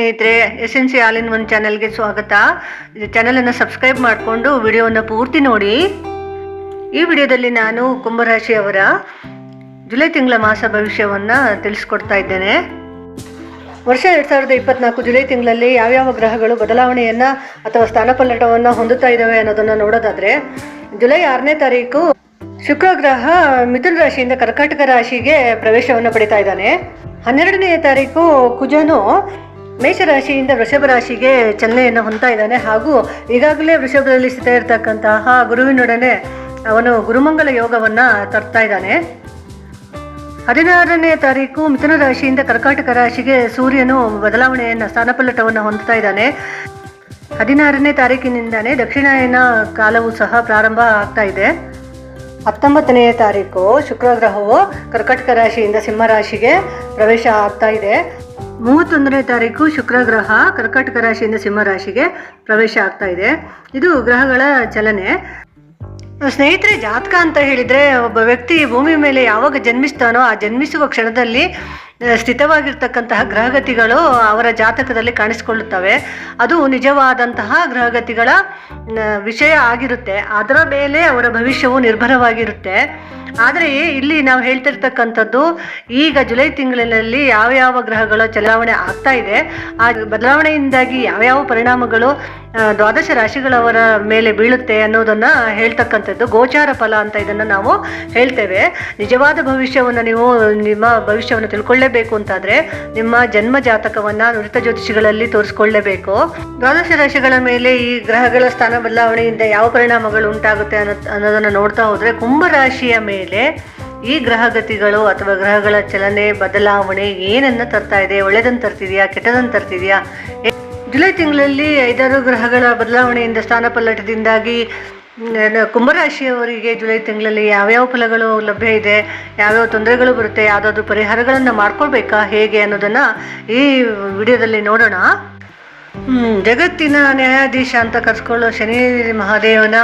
ಸ್ನೇಹಿತರೆ S N C all in one ಚಾನಲ್ಗೆ ಸ್ವಾಗತ. ಚಾನಲನ್ನು ಸಬ್ಸ್ಕ್ರೈಬ್ ಮಾಡಿಕೊಂಡು ವಿಡಿಯೋವನ್ನು ಪೂರ್ತಿ ನೋಡಿ. ಈ ವಿಡಿಯೋದಲ್ಲಿ ನಾನು ಕುಂಭರಾಶಿಯವರ ಜುಲೈ ತಿಂಗಳ ಮಾಸ ಭವಿಷ್ಯವನ್ನು ತಿಳಿಸ್ಕೊಡ್ತಾ ಇದ್ದೇನೆ. ವರ್ಷ ಎರಡು ಸಾವಿರದ ಇಪ್ಪತ್ನಾಲ್ಕು ಜುಲೈ ತಿಂಗಳಲ್ಲಿ ಯಾವ್ಯಾವ ಗ್ರಹಗಳು ಬದಲಾವಣೆಯನ್ನು ಅಥವಾ ಸ್ಥಾನಪಲ್ಲಟವನ್ನು ಹೊಂದುತ್ತಾ ಇದ್ದಾವೆ ಅನ್ನೋದನ್ನು ನೋಡೋದಾದರೆ, ಜುಲೈ ಆರನೇ ತಾರೀಕು ಶುಕ್ರ ಗ್ರಹ ಮಿಥುನ ರಾಶಿಯಿಂದ ಕರ್ಕಾಟಕ ರಾಶಿಗೆ ಪ್ರವೇಶವನ್ನು ಪಡಿತಾ ಇದ್ದಾನೆ. ಹನ್ನೆರಡನೇ ತಾರೀಕು ಕುಜನು. ಮೇಷರಾಶಿಯಿಂದ ವೃಷಭ ರಾಶಿಗೆ ಚಲನೆಯನ್ನು ಹೊಂದ್ತಾ ಇದ್ದಾನೆ. ಹಾಗೂ ಈಗಾಗಲೇ ವೃಷಭದಲ್ಲಿ ಸ್ಥಿತ ಇರತಕ್ಕಂತಹ ಗುರುವಿನೊಡನೆ ಅವನು ಗುರುಮಂಗಲ ಯೋಗವನ್ನು ತರ್ತಾ ಇದ್ದಾನೆ. ಹದಿನಾರನೇ ತಾರೀಕು ಮಿಥುನ ರಾಶಿಯಿಂದ ಕರ್ಕಾಟಕ ರಾಶಿಗೆ ಸೂರ್ಯನು ಬದಲಾವಣೆಯನ್ನು, ಸ್ಥಾನಪಲ್ಲಟವನ್ನು ಹೊಂದುತ್ತಾ ಇದ್ದಾನೆ. ಹದಿನಾರನೇ ತಾರೀಕಿನಿಂದಾನೇ ದಕ್ಷಿಣಾಯನ ಕಾಲವು ಸಹ ಪ್ರಾರಂಭ ಆಗ್ತಾ ಇದೆ. ಹತ್ತೊಂಬತ್ತನೆಯ ತಾರೀಕು ಶುಕ್ರಗ್ರಹವು ಕರ್ಕಾಟಕ ರಾಶಿಯಿಂದ ಸಿಂಹ ರಾಶಿಗೆ ಪ್ರವೇಶ ಆಗ್ತಾ ಇದೆ. ಮೂವತ್ತೊಂದನೇ ತಾರೀಕು ಶುಕ್ರ ಗ್ರಹ ಕರ್ಕಾಟಕ ರಾಶಿಯಿಂದ ಸಿಂಹ ರಾಶಿಗೆ ಪ್ರವೇಶ ಆಗ್ತಾ ಇದೆ. ಇದು ಗ್ರಹಗಳ ಚಲನೆ. ಸ್ನೇಹಿತರೆ, ಜಾತಕ ಅಂತ ಹೇಳಿದ್ರೆ ಒಬ್ಬ ವ್ಯಕ್ತಿ ಭೂಮಿ ಮೇಲೆ ಯಾವಾಗ ಜನ್ಮಿಸ್ತಾನೋ ಆ ಜನ್ಮಿಸುವ ಕ್ಷಣದಲ್ಲಿ ಸ್ಥಿತವಾಗಿರ್ತಕ್ಕಂತಹ ಗ್ರಹಗತಿಗಳು ಅವರ ಜಾತಕದಲ್ಲಿ ಕಾಣಿಸಿಕೊಳ್ಳುತ್ತವೆ. ಅದು ನಿಜವಾದಂತಹ ಗ್ರಹಗತಿಗಳ ವಿಷಯ ಆಗಿರುತ್ತೆ. ಅದರ ಮೇಲೆ ಅವರ ಭವಿಷ್ಯವು ನಿರ್ಭರವಾಗಿರುತ್ತೆ. ಆದರೆ ಇಲ್ಲಿ ನಾವು ಹೇಳ್ತಿರ್ತಕ್ಕಂಥದ್ದು, ಈಗ ಜುಲೈ ತಿಂಗಳಿನಲ್ಲಿ ಯಾವ ಯಾವ ಗ್ರಹಗಳ ಚಲಾವಣೆ ಆಗ್ತಾ ಇದೆ, ಆ ಬದಲಾವಣೆಯಿಂದಾಗಿ ಯಾವ್ಯಾವ ಪರಿಣಾಮಗಳು ದ್ವಾದಶ ರಾಶಿಗಳವರ ಮೇಲೆ ಬೀಳುತ್ತೆ ಅನ್ನೋದನ್ನ ಹೇಳ್ತಕ್ಕಂಥದ್ದು ಗೋಚಾರ ಫಲ ಅಂತ ಇದನ್ನು ನಾವು ಹೇಳ್ತೇವೆ. ನಿಜವಾದ ಭವಿಷ್ಯವನ್ನು ನೀವು ನಿಮ್ಮ ಭವಿಷ್ಯವನ್ನು ತಿಳ್ಕೊಳ್ಳೇಬೇಕು ಅಂತಾದ್ರೆ ನಿಮ್ಮ ಜನ್ಮ ಜಾತಕವನ್ನ ನುರಿತ ಜ್ಯೋತಿಷಿಗಳಲ್ಲಿ ತೋರಿಸ್ಕೊಳ್ಳೇಬೇಕು. ದ್ವಾದಶ ರಾಶಿಗಳ ಮೇಲೆ ಈ ಗ್ರಹಗಳ ಸ್ಥಾನ ಬದಲಾವಣೆಯಿಂದ ಯಾವ ಪರಿಣಾಮಗಳು ಉಂಟಾಗುತ್ತೆ ಅನ್ನೋ, ಅನ್ನೋದನ್ನ ನೋಡ್ತಾ ಹೋದ್ರೆ ಕುಂಭ ರಾಶಿಯ ಮೇಲೆ ಈ ಗ್ರಹಗತಿಗಳು ಅಥವಾ ಗ್ರಹಗಳ ಚಲನೆ, ಬದಲಾವಣೆ ಏನನ್ನ ತರ್ತಾ ಇದೆ, ಒಳ್ಳೆದನ್ನು ತರ್ತಿದ್ಯಾ, ಕೆಟ್ಟದನ್ನು ತರ್ತಿದ್ಯಾ? ಜುಲೈ ತಿಂಗಳಲ್ಲಿ ಐದಾರು ಗ್ರಹಗಳ ಬದಲಾವಣೆಯಿಂದ ಸ್ಥಾನಪಲ್ಲಟದಿಂದಾಗಿ ನ- ಕುಂಭರಾಶಿಯವರಿಗೆ ಜುಲೈ ತಿಂಗಳಲ್ಲಿ ಯಾವ್ಯಾವ ಫಲಗಳು ಲಭ್ಯ ಇದೆ, ಯಾವ್ಯಾವ ತೊಂದರೆಗಳು ಬರುತ್ತೆ, ಯಾವುದಾದ್ರೂ ಪರಿಹಾರಗಳನ್ನು ಮಾಡ್ಕೊಳ್ಬೇಕಾ, ಹೇಗೆ ಅನ್ನೋದನ್ನು ಈ ವಿಡಿಯೋದಲ್ಲಿ ನೋಡೋಣ. ಜಗತ್ತಿನ ನ್ಯಾಯಾಧೀಶ ಅಂತ ಕರೆಸ್ಕೊಳ್ಳೋ ಶನಿ ಮಹಾದೇವನ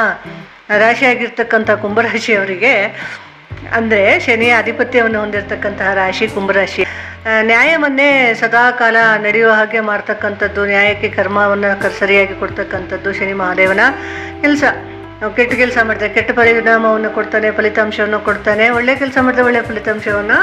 ರಾಶಿಯಾಗಿರ್ತಕ್ಕಂಥ ಕುಂಭರಾಶಿಯವರಿಗೆ, ಅಂದರೆ ಶನಿಯ ಆಧಿಪತ್ಯವನ್ನು ಹೊಂದಿರತಕ್ಕಂತಹ ರಾಶಿ ಕುಂಭರಾಶಿ. ನ್ಯಾಯವನ್ನೇ ಸದಾ ಕಾಲ ನಡೆಯುವ ಹಾಗೆ ಮಾಡ್ತಕ್ಕಂಥದ್ದು, ನ್ಯಾಯಕ್ಕೆ ಕರ್ಮವನ್ನು ಸರಿಯಾಗಿ ಕೊಡ್ತಕ್ಕಂಥದ್ದು ಶನಿ ಮಹಾದೇವನ ಕೆಲಸ. ನಾವು ಕೆಟ್ಟ ಕೆಲಸ ಮಾಡಿದ್ರೆ ಕೆಟ್ಟ ಪರಿಣಾಮವನ್ನು ಕೊಡ್ತಾನೆ, ಫಲಿತಾಂಶವನ್ನು ಕೊಡ್ತಾನೆ. ಒಳ್ಳೆ ಕೆಲಸ ಮಾಡಿದ್ರೆ ಒಳ್ಳೆ ಫಲಿತಾಂಶವನ್ನು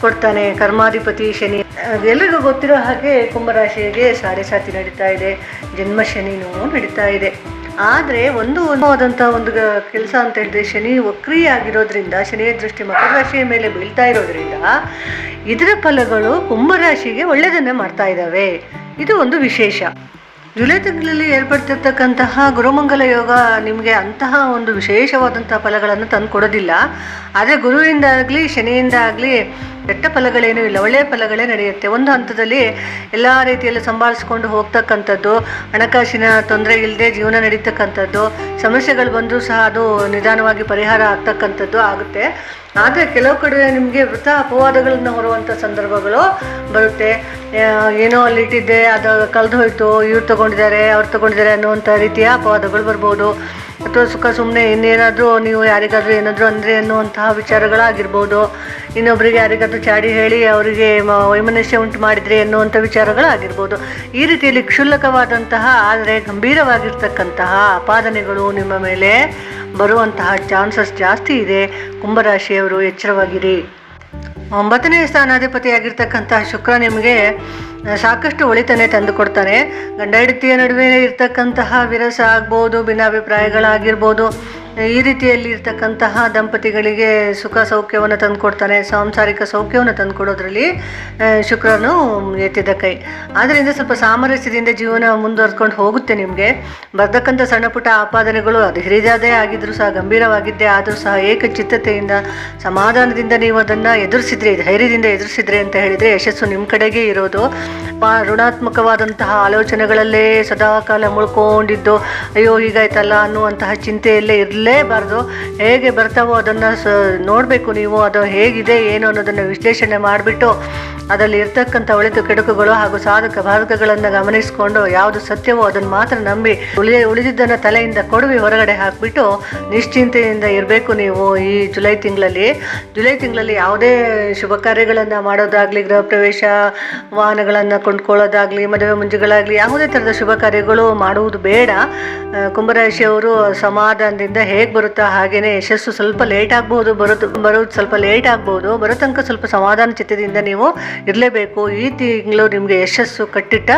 ಕೊಡ್ತಾನೆ. ಕರ್ಮಾಧಿಪತಿ ಶನಿ. ಎಲ್ಲರಿಗೂ ಗೊತ್ತಿರೋ ಹಾಗೆ ಕುಂಭರಾಶಿಯಾಗೆ ಸಾಡೆ ಸಾತಿ ನಡೀತಾ ಇದೆ. ಜನ್ಮ ಶನಿನೂ ನಡೀತಾ ಇದೆ. ಆದರೆ ಒಂದು ಆದಂಥ ಒಂದು ಕೆಲಸ ಅಂತ ಹೇಳಿದ್ರೆ ಶನಿ ವಕ್ರಿಯಾಗಿರೋದ್ರಿಂದ, ಶನಿಯ ದೃಷ್ಟಿ ಮಕರ ರಾಶಿಯ ಮೇಲೆ ಬೀಳ್ತಾ ಇರೋದ್ರಿಂದ ಇದರ ಫಲಗಳು ಕುಂಭರಾಶಿಗೆ ಒಳ್ಳೆಯದನ್ನೇ ಮಾಡ್ತಾ ಇದ್ದಾವೆ. ಇದು ಒಂದು ವಿಶೇಷ. ಜುಲೈ ತಿಂಗಳಲ್ಲಿ ಏರ್ಪಡ್ತಿರ್ತಕ್ಕಂತಹ ಗುರುಮಂಗಲ ಯೋಗ ನಿಮಗೆ ಅಂತಹ ಒಂದು ವಿಶೇಷವಾದಂತಹ ಫಲಗಳನ್ನು ತಂದು ಕೊಡೋದಿಲ್ಲ ಆದರೆ ಗುರುವಿಂದಾಗಲಿ ಶನಿಯಿಂದ ಆಗಲಿ ಕೆಟ್ಟ ಫಲಗಳೇನೂ ಇಲ್ಲ ಒಳ್ಳೆಯ ಫಲಗಳೇ ನಡೆಯುತ್ತೆ. ಒಂದು ಹಂತದಲ್ಲಿ ಎಲ್ಲ ರೀತಿಯಲ್ಲಿ ಸಂಭಾಳಿಸ್ಕೊಂಡು ಹೋಗ್ತಕ್ಕಂಥದ್ದು, ಹಣಕಾಸಿನ ತೊಂದರೆ ಇಲ್ಲದೆ ಜೀವನ ನಡೀತಕ್ಕಂಥದ್ದು, ಸಮಸ್ಯೆಗಳು ಬಂದರೂ ಸಹ ಅದು ನಿಧಾನವಾಗಿ ಪರಿಹಾರ ಆಗ್ತಕ್ಕಂಥದ್ದು ಆಗುತ್ತೆ. ಆದರೆ ಕೆಲವು ಕಡೆ ನಿಮಗೆ ವೃಥ ಅಪವಾದಗಳನ್ನು ಹೊರುವಂಥ ಸಂದರ್ಭಗಳು ಬರುತ್ತೆ. ಏನೋ ಅಲ್ಲಿ ಇಟ್ಟಿದ್ದೆ, ಅದು ಕಳೆದು ಹೋಯಿತು ಇವ್ರು ತಗೊಂಡಿದ್ದಾರೆ, ಅವ್ರು ತಗೊಂಡಿದ್ದಾರೆ ಅನ್ನುವಂಥ ರೀತಿಯ ಅಪವಾದಗಳು ಬರ್ಬೋದು. ಅಥವಾ ಸುಖ ಸುಮ್ಮನೆ ಇನ್ನೇನಾದರೂ ನೀವು ಯಾರಿಗಾದರೂ ಏನಾದರೂ ಅಂದರೆ ಅನ್ನುವಂತಹ ವಿಚಾರಗಳಾಗಿರ್ಬೋದು. ಇನ್ನೊಬ್ಬರಿಗೆ ಯಾರಿಗಾದರೂ ಚಾಡಿ ಹೇಳಿ ಅವರಿಗೆ ವೈಮನಸ್ಯ ಉಂಟು ಮಾಡಿದರೆ ಎನ್ನುವಂಥ ವಿಚಾರಗಳಾಗಿರ್ಬೋದು. ಈ ರೀತಿಯಲ್ಲಿ ಕ್ಷುಲ್ಲಕವಾದಂತಹ, ಆದರೆ ಗಂಭೀರವಾಗಿರ್ತಕ್ಕಂತಹ ಅಪಾದನೆಗಳು ನಿಮ್ಮ ಮೇಲೆ ಬರುವಂತಹ ಚಾನ್ಸಸ್ ಜಾಸ್ತಿ ಇದೆ. ಕುಂಭರಾಶಿಯವರು ಎಚ್ಚರವಾಗಿರಿ. ಒಂಬತ್ತನೇ ಸ್ಥಾನಾಧಿಪತಿಯಾಗಿರ್ತಕ್ಕಂತಹ ಶುಕ್ರ ನಿಮಗೆ ಸಾಕಷ್ಟು ಒಳಿತನೆ ತಂದು ಕೊಡ್ತಾನೆ ಗಂಡ ಹೆಂಡತಿಯ ನಡುವೆ ಇರ್ತಕ್ಕಂತಹ ವಿರಸ ಆಗ್ಬೋದು, ಭಿನ್ನಾಭಿಪ್ರಾಯಗಳಾಗಿರ್ಬೋದು. ಈ ರೀತಿಯಲ್ಲಿ ಇರ್ತಕ್ಕಂತಹ ದಂಪತಿಗಳಿಗೆ ಸುಖ ಸೌಖ್ಯವನ್ನು ತಂದುಕೊಡ್ತಾನೆ, ಸಾಂಸಾರಿಕ ಸೌಖ್ಯವನ್ನು ತಂದುಕೊಡೋದ್ರಲ್ಲಿ ಶುಕ್ರನು ಎತ್ತಿದ ಕೈ. ಆದ್ದರಿಂದ ಸ್ವಲ್ಪ ಸಾಮರಸ್ಯದಿಂದ ಜೀವನ ಮುಂದುವರ್ಸ್ಕೊಂಡು ಹೋಗುತ್ತೆ ನಿಮಗೆ. ಬರ್ತಕ್ಕಂಥ ಸಣ್ಣ ಪುಟ್ಟ ಆಪಾದನೆಗಳು ಅದು ಹಿರಿದಾದೇ ಆಗಿದ್ದರೂ ಸಹ, ಗಂಭೀರವಾಗಿದ್ದೇ ಆದರೂ ಸಹ, ಏಕಚಿತ್ತತೆಯಿಂದ, ಸಮಾಧಾನದಿಂದ ನೀವು ಅದನ್ನು ಎದುರಿಸಿದ್ರೆ, ಧೈರ್ಯದಿಂದ ಎದುರಿಸಿದ್ರೆ ಅಂತ ಹೇಳಿದರೆ ಯಶಸ್ಸು ನಿಮ್ಮ ಕಡೆಗೆ ಇರೋದು. ಋಣಾತ್ಮಕವಾದಂತಹ ಆಲೋಚನೆಗಳಲ್ಲೇ ಸದಾ ಕಾಲ ಮುಳ್ಕೊಂಡಿದ್ದು, ಅಯ್ಯೋ ಹೀಗಾಯ್ತಲ್ಲ ಅನ್ನುವಂತಹ ಚಿಂತೆಯಲ್ಲೇ ಇರಲೇಬಾರ್ದು. ಹೇಗೆ ಬರ್ತಾವೋ ಅದನ್ನು ಸ, ನೋಡಬೇಕು ನೀವು, ಅದು ಹೇಗಿದೆ, ಏನು ಅನ್ನೋದನ್ನು ವಿಶ್ಲೇಷಣೆ ಮಾಡಿಬಿಟ್ಟು ಅದರಲ್ಲಿ ಇರ್ತಕ್ಕಂಥ ಒಳಿತು ಕೆಡುಕುಗಳು ಹಾಗೂ ಸಾಧಕ ಬಾಧಕಗಳನ್ನು ಗಮನಿಸಿಕೊಂಡು ಯಾವುದು ಸತ್ಯವೋ ಅದನ್ನು ಮಾತ್ರ ನಂಬಿ ಉಳಿ ಉಳಿದಿದ್ದನ್ನು ತಲೆಯಿಂದ ಕೊಡುವಿ ಹೊರಗಡೆ ಹಾಕಿಬಿಟ್ಟು ನಿಶ್ಚಿಂತೆಯಿಂದ ಇರಬೇಕು ನೀವು ಈ ಜುಲೈ ತಿಂಗಳಲ್ಲಿ. ಜುಲೈ ತಿಂಗಳಲ್ಲಿ ಯಾವುದೇ ಶುಭ ಕಾರ್ಯಗಳನ್ನು ಮಾಡೋದಾಗಲಿ ಗೃಹ ಪ್ರವೇಶ ವಾಹನಗಳನ್ನು ಕೊಂಡ್ಕೊಳ್ಳೋದಾಗಲಿ, ಮದುವೆ ಮುಂಜಿಗಳಾಗಲಿ ಯಾವುದೇ ಥರದ ಶುಭ ಕಾರ್ಯಗಳು ಮಾಡುವುದು ಬೇಡ. ಕುಂಭರಾಶಿಯವರು ಸಮಾಧಾನದಿಂದ ಹೇಗೆ ಬರುತ್ತಾ ಹಾಗೇನೆ ಯಶಸ್ಸು ಸ್ವಲ್ಪ ಲೇಟ್ ಆಗ್ಬೋದು ಬರೋದು ಬರೋದು ಸ್ವಲ್ಪ ಲೇಟ್ ಆಗ್ಬೋದು ಬರೋ ತನಕ ಸ್ವಲ್ಪ ಸಮಾಧಾನ ಚಿತ್ತದಿಂದ ನೀವು ಇರಲೇಬೇಕು. ಈ ತಿಂಗಳು ನಿಮಗೆ ಯಶಸ್ಸು ಕಟ್ಟಿಟ್ಟ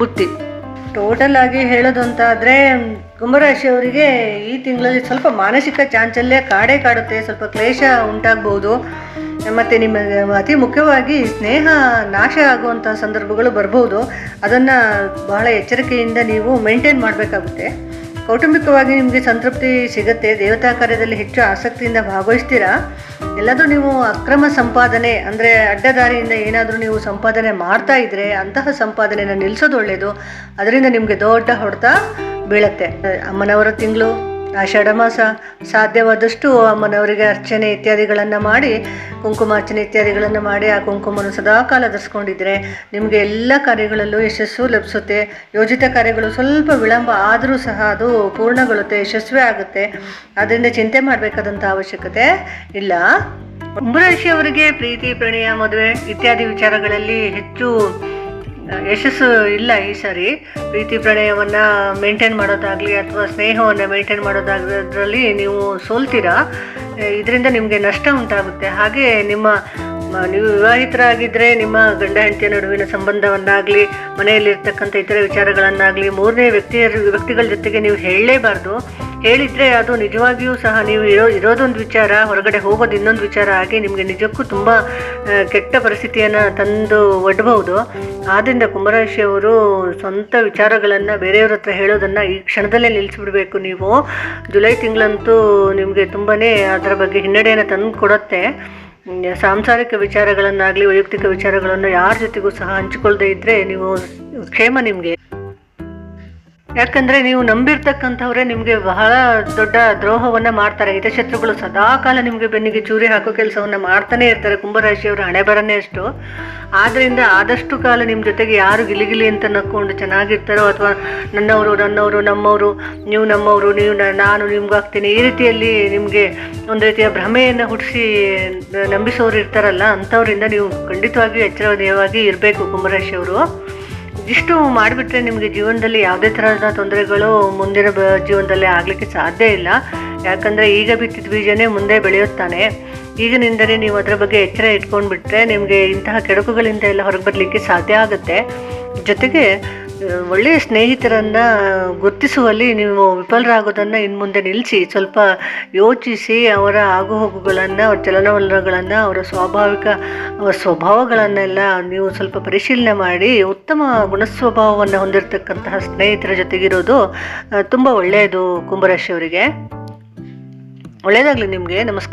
ಬುತ್ತಿ. ಟೋಟಲ್ ಆಗಿ ಹೇಳೋದು ಅಂತ ಆದರೆ ಕುಂಭರಾಶಿಯವರಿಗೆ ಈ ತಿಂಗಳಲ್ಲಿ ಸ್ವಲ್ಪ ಮಾನಸಿಕ ಚಾಂಚಲ್ಯ ಕಾಡೇ ಕಾಡುತ್ತೆ, ಸ್ವಲ್ಪ ಕ್ಲೇಶ ಉಂಟಾಗ್ಬೋದು. ಮತ್ತು ನಿಮಗೆ ಅತಿ ಮುಖ್ಯವಾಗಿ ಸ್ನೇಹ ನಾಶ ಆಗುವಂಥ ಸಂದರ್ಭಗಳು ಬರ್ಬೋದು. ಅದನ್ನು ಬಹಳ ಎಚ್ಚರಿಕೆಯಿಂದ ನೀವು ಮೇಂಟೈನ್ ಮಾಡಬೇಕಾಗುತ್ತೆ. ಕೌಟುಂಬಿಕವಾಗಿ ನಿಮಗೆ ಸಂತೃಪ್ತಿ ಸಿಗುತ್ತೆ, ದೇವತಾ ಕಾರ್ಯದಲ್ಲಿ ಹೆಚ್ಚು ಆಸಕ್ತಿಯಿಂದ ಭಾಗವಹಿಸ್ತೀರಾ? ಎಲ್ಲಾದರೂ ನೀವು ಅಕ್ರಮ ಸಂಪಾದನೆ, ಅಂದರೆ ಅಡ್ಡದಾರಿಯಿಂದ ಏನಾದರೂ ನೀವು ಸಂಪಾದನೆ ಮಾಡ್ತಾ ಇದ್ರೆ ಅಂತಹ ಸಂಪಾದನೆಯನ್ನು ನಿಲ್ಲಿಸೋದು ಒಳ್ಳೆಯದು ಅದರಿಂದ ನಿಮಗೆ ದೊಡ್ಡ ಹೊಡೆತ ಬೀಳತ್ತೆ. ಅಮ್ಮನವರ ತಿಂಗಳು. ಆಷಾಢ ಮಾಸ ಸಾಧ್ಯವಾದಷ್ಟು ಅಮ್ಮನವರಿಗೆ ಅರ್ಚನೆ ಇತ್ಯಾದಿಗಳನ್ನು ಮಾಡಿ, ಕುಂಕುಮಾರ್ಚನೆ ಇತ್ಯಾದಿಗಳನ್ನು ಮಾಡಿ ಆ ಕುಂಕುಮವನ್ನು ಸದಾ ಕಾಲ ಧರಿಸ್ಕೊಂಡಿದ್ರೆ ನಿಮಗೆ ಎಲ್ಲ ಕಾರ್ಯಗಳಲ್ಲೂ ಯಶಸ್ಸು ಲಭಿಸುತ್ತೆ. ಯೋಜಿತ ಕಾರ್ಯಗಳು ಸ್ವಲ್ಪ ವಿಳಂಬ ಆದರೂ ಸಹ ಅದು ಪೂರ್ಣಗೊಳ್ಳುತ್ತೆ, ಯಶಸ್ವಿ ಆಗುತ್ತೆ. ಅದರಿಂದ ಚಿಂತೆ ಮಾಡಬೇಕಾದಂಥ ಅವಶ್ಯಕತೆ ಇಲ್ಲ. ಕುಂಭರಾಶಿಯವರಿಗೆ ಪ್ರೀತಿ, ಪ್ರಣಯ, ಮದುವೆ ಇತ್ಯಾದಿ ವಿಚಾರಗಳಲ್ಲಿ ಹೆಚ್ಚು ಯಶಸ್ಸು ಇಲ್ಲ ಈ ಸಾರಿ. ಪ್ರೀತಿ ಪ್ರಣಯವನ್ನು ಮೇಂಟೈನ್ ಮಾಡೋದಾಗಲಿ ಅಥವಾ ಸ್ನೇಹವನ್ನು ಮೇಂಟೈನ್ ಮಾಡೋದಾಗಲಿ ನೀವು ಸೋಲ್ತೀರಾ? ಇದರಿಂದ ನಿಮಗೆ ನಷ್ಟ ಉಂಟಾಗುತ್ತೆ. ಹಾಗೆ ನಿಮ್ಮ ನೀವು ವಿವಾಹಿತರಾಗಿದ್ದರೆ ನಿಮ್ಮ ಗಂಡ ಹೆಂಡತಿಯ ನಡುವಿನ ಸಂಬಂಧವನ್ನಾಗಲಿ, ಮನೆಯಲ್ಲಿರ್ತಕ್ಕಂಥ ಇತರ ವಿಚಾರಗಳನ್ನಾಗಲಿ ಮೂರನೇ ವ್ಯಕ್ತಿಯ ವ್ಯಕ್ತಿಗಳ ಜೊತೆಗೆ ನೀವು ಹೇಳಲೇಬಾರ್ದು. ಹೇಳಿದರೆ ಅದು ನಿಜವಾಗಿಯೂ ಸಹ ನೀವು ಇರೋ ಇರೋದೊಂದು ವಿಚಾರ, ಹೊರಗಡೆ ಹೋಗೋದು ಇನ್ನೊಂದು ವಿಚಾರ ಆಗಿ ನಿಮಗೆ ನಿಜಕ್ಕೂ ತುಂಬ ಕೆಟ್ಟ ಪರಿಸ್ಥಿತಿಯನ್ನು ತಂದು ಒಡ್ಬಹುದು. ಆದ್ದರಿಂದ ಕುಂಭರಾಶಿಯವರು ಸ್ವಂತ ವಿಚಾರಗಳನ್ನು ಬೇರೆಯವ್ರ ಹತ್ರ ಹೇಳೋದನ್ನು ಈ ಕ್ಷಣದಲ್ಲೇ ನಿಲ್ಲಿಸಿಬಿಡಬೇಕು ನೀವು. ಜುಲೈ ತಿಂಗಳಂತೂ ನಿಮಗೆ ತುಂಬಾ ಅದರ ಬಗ್ಗೆ ಹಿನ್ನಡೆಯನ್ನು ತಂದು ಕೊಡುತ್ತೆ ಸಾಂಸಾರಿಕ ವಿಚಾರಗಳನ್ನಾಗಲಿ, ವೈಯಕ್ತಿಕ ವಿಚಾರಗಳನ್ನು ಯಾರ ಜೊತೆಗೂ ಸಹ ಹಂಚಿಕೊಳ್ಳದೆ ಇದ್ದರೆ ನೀವು ಕ್ಷೇಮ ನಿಮಗೆ. ಯಾಕಂದ್ರೆ ನೀವು ನಂಬಿರ್ತಕ್ಕಂಥವ್ರೆ ನಿಮಗೆ ಬಹಳ ದೊಡ್ಡ ದ್ರೋಹವನ್ನ ಮಾಡ್ತಾರೆ. ಹಿತಶತ್ರುಗಳು ಸದಾಕಾಲ ನಿಮಗೆ ಬೆನ್ನಿಗೆ ಚೂರಿ ಹಾಕೋ ಕೆಲಸವನ್ನ ಮಾಡ್ತಾನೆ ಇರ್ತಾರೆ. ಕುಂಭರಾಶಿಯವರ ಹಣೆ ಬರನೇ ಅಷ್ಟು. ಆದ್ರಿಂದ ಆದಷ್ಟು ಕಾಲ ನಿಮ್ಮ ಜೊತೆಗೆ ಯಾರು ಗಿಲಿಗಿಲಿ ಅಂತ ನಕ್ಕೊಂಡು ಚೆನ್ನಾಗಿರ್ತಾರೋ ಅಥವಾ ನನ್ನವರು ನನ್ನವರು, ನಮ್ಮವರು, ನೀವು ನಮ್ಮವರು, ನೀವು ನಾನು ನಿಮ್ಗಾಗ್ತೀನಿ, ಈ ರೀತಿಯಲ್ಲಿ ನಿಮಗೆ ಒಂದು ರೀತಿಯ ಭ್ರಮೆಯನ್ನು ಹುಟ್ಟಿಸಿ ನಂಬಿಸೋರು ಇರ್ತಾರಲ್ಲ, ಅಂಥವ್ರಿಂದ ನೀವು ಖಂಡಿತವಾಗಿಯೂ ಎಚ್ಚರವಾಗಿ ಇರಬೇಕು ಕುಂಭರಾಶಿಯವರು. ಇಷ್ಟು ಮಾಡಿಬಿಟ್ರೆ ನಿಮಗೆ ಜೀವನದಲ್ಲಿ ಯಾವುದೇ ಥರದ ತೊಂದರೆಗಳು ಮುಂದಿನ ಜೀವನದಲ್ಲಿ ಆಗಲಿಕ್ಕೆ ಸಾಧ್ಯ ಇಲ್ಲ. ಯಾಕಂದರೆ ಈಗ ಬಿತ್ತಿದ ಬೀಜನೇ ಮುಂದೆ ಬೆಳೆಯುತ್ತಾನೆ. ಈಗಿನಿಂದಲೇ ನೀವು ಅದರ ಬಗ್ಗೆ ಎಚ್ಚರ ಇಟ್ಕೊಂಡ್ಬಿಟ್ರೆ ನಿಮಗೆ ಇಂತಹ ಕೆಡಕುಗಳಿಂದ ಎಲ್ಲ ಹೊರಗೆ ಬರಲಿಕ್ಕೆ ಸಾಧ್ಯ ಆಗುತ್ತೆ. ಜೊತೆಗೆ ಒಳ್ಳೆಯ ಸ್ನೇಹಿತರನ್ನು ಗುರುತಿಸುವಲ್ಲಿ ನೀವು ವಿಫಲರಾಗೋದನ್ನು ಇನ್ನು ಮುಂದೆ ನಿಲ್ಲಿಸಿ ಸ್ವಲ್ಪ ಯೋಚಿಸಿ ಅವರ ಆಗುಹೋಗುಗಳನ್ನು, ಅವರ ಚಲನವಲನಗಳನ್ನು, ಅವರ ಸ್ವಾಭಾವಿಕ ಸ್ವಭಾವಗಳನ್ನೆಲ್ಲ ನೀವು ಸ್ವಲ್ಪ ಪರಿಶೀಲನೆ ಮಾಡಿ, ಉತ್ತಮ ಗುಣಸ್ವಭಾವವನ್ನು ಹೊಂದಿರತಕ್ಕಂತಹ ಸ್ನೇಹಿತರ ಜೊತೆಗಿರೋದು ತುಂಬ ಒಳ್ಳೆಯದು ಕುಂಭರಾಶಿಯವರಿಗೆ. ಒಳ್ಳೆಯದಾಗಲಿ ನಿಮಗೆ. ನಮಸ್ಕಾರ.